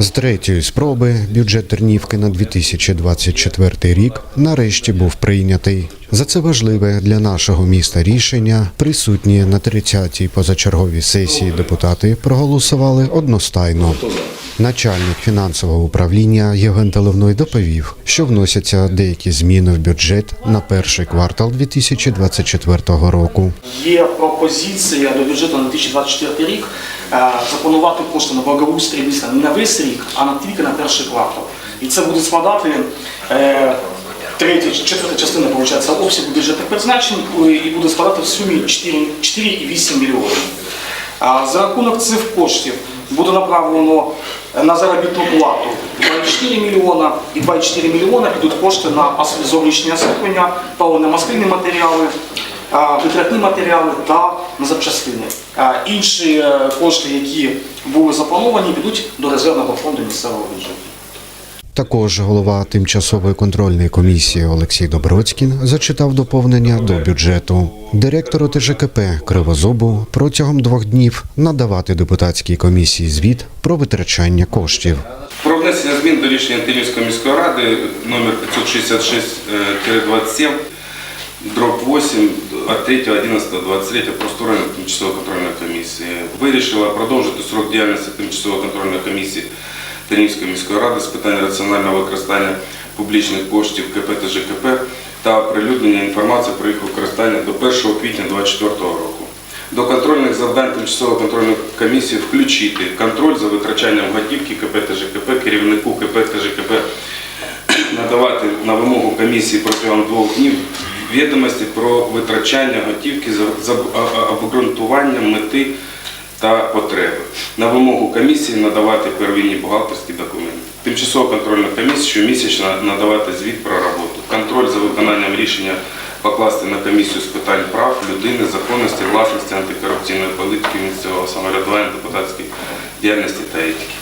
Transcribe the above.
З третьої спроби бюджет Тернівки на 2024 рік нарешті був прийнятий. За це важливе для нашого міста рішення присутні на 30-й позачерговій сесії депутати проголосували одностайно. Начальник фінансового управління Євген Теливной доповів, що вносяться деякі зміни в бюджет на перший квартал 2024 року. Є пропозиція до бюджету на 2024 рік е, запланувати кошти на благоустрій міста не на весь рік, а на тільки на перший квартал. І це буде складати е, третя, четверта частина виходить, обсягу бюджетних призначень і буде складати в сумі 4,8 мільйонів. За рахунок цих коштів буде направлено на заробітну плату 2,4 мільйона і 2,4 мільйона підуть кошти на зовнішнє освітлення, паливно-мастильні матеріали, витратні матеріали та на запчастини. Інші е, кошти, які були заплановані, підуть до резервного фонду місцевого бюджету. Також голова тимчасової контрольної комісії Олексій Добродськін зачитав доповнення до бюджету. Директору ТЖКП Кривозобу протягом двох днів надавати депутатській комісії звіт про витрачання коштів. Про внесення змін до рішення Антонівської міської ради номер 566-27 дроб 8 от 3.11.23 про створення тимчасової контрольної комісії. Вирішила продовжити срок діяльності тимчасової контрольної комісії Тернівської міської ради з питань раціонального використання публічних коштів КП та ЖКП та оприлюднення інформації про їх використання до 1 квітня 2024 року. До контрольних завдань тимчасової контрольної комісії включити контроль за витрачанням готівки КП та ЖКП, керівнику КП та ЖКП надавати на вимогу комісії протягом двох днів відомості про витрачання готівки за- обґрунтуванням мети та потреби. На вимогу комісії надавати первинні бухгалтерські документи. Тимчасова контрольна комісія щомісячно надавати звіт про роботу. Контроль за виконанням рішення покласти на комісію з питань прав людини, законності, власності, антикорупційної політики, місцевого самоврядування, депутатської діяльності та етики.